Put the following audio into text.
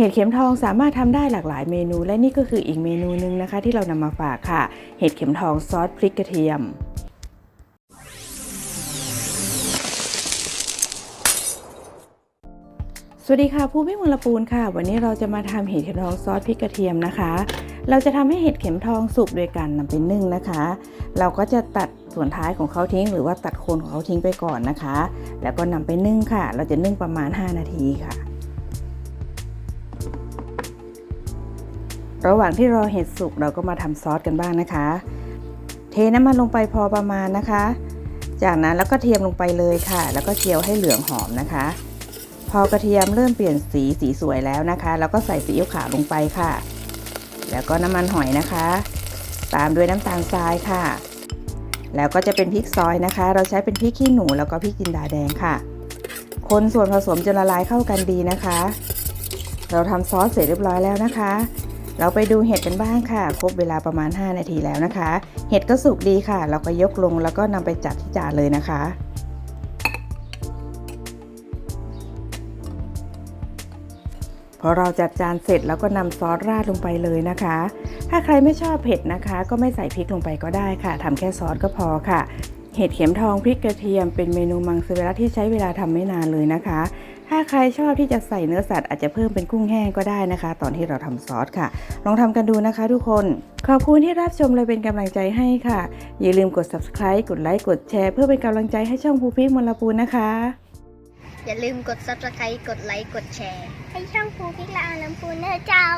เห็ดเข็มทองสามารถทำได้หลากหลายเมนู และนี่ก็คืออีกเมนูหนึงนะคะ ที่เรานำมาฝากค่ะ เห็ดเข็มทองซอสพริกกระเทียมสวัสดีค่ะผู้พิมลปูนค่ะ วันนี้เราจะมาทำเห็ดเข็มทองซอสพริกกระเทียมนะคะ เราจะทำให้เห็ดเข็มทองสุกโดยการนำไปนึ่งนะคะ เราก็จะตัดส่วนท้ายของเขาทิ้ง หรือว่าตัดโคนของเขาทิ้งไปก่อนนะคะ แล้วก็นำไปนึ่งค่ะ เราจะนึ่งประมาณ 5 นาทีค่ะ ระหว่างที่รอเห็ดสุกเราก็มาทำซอสกันบ้างนะคะ เทน้ำมันลงไปพอประมาณนะคะ จากนั้นแล้วก็เทียมลงไปเลยค่ะ แล้วก็เจียวให้เหลืองหอมนะคะ พอกระเทียมเริ่มเปลี่ยนสีสีสวยแล้วนะคะ แล้วก็ใส่ซีอิ๊วขาวลงไปค่ะ แล้วก็น้ำมันหอยนะคะ ตามด้วยน้ำตาลทรายค่ะ แล้วก็จะเป็นพริกซอยนะคะ เราใช้เป็นพริกขี้หนูแล้วก็พริกจินดาแดงค่ะ คนส่วนผสมจนละลายเข้ากันดีนะคะ เราทำซอสเสร็จเรียบร้อยแล้วนะคะ เราไปดูเห็ดกันบ้างค่ะ ครบเวลาประมาณ 5 นาทีแล้วนะคะ เห็ดก็สุกดีค่ะ เราก็ยกลงแล้วก็นำไปจัดที่จานเลยนะคะพอเราจัดจานเสร็จแล้วก็นำซอสราดลงไปเลยนะคะ ถ้าใครไม่ชอบเผ็ดนะคะ ก็ไม่ใส่พริกลงไปก็ได้ค่ะทำแค่ซอสก็พอค่ะ เห็ดเข็มทองพริกกระเทียมเป็นเมนูมังสวิรัติที่ใช้เวลาทำไม่นานเลยนะคะ ถ้าใครชอบที่จะใส่เนื้อสัตว์อาจจะเพิ่มเป็นกุ้งแห้งก็ได้นะคะ ตอนที่เราทำซอสค่ะ ลองทำกันดูนะคะทุกคน ขอบคุณที่รับชมเลยเป็นกำลังใจให้ค่ะ อย่าลืมกด subscribe กดไลค์กดแชร์เพื่อเป็นกำลังใจให้ช่องภูพิกมลปูนะคะ อย่าลืมกด subscribe กดไลค์กดแชร์ ให้ช่องภูพิกละอาลำปูนเนอเจ้า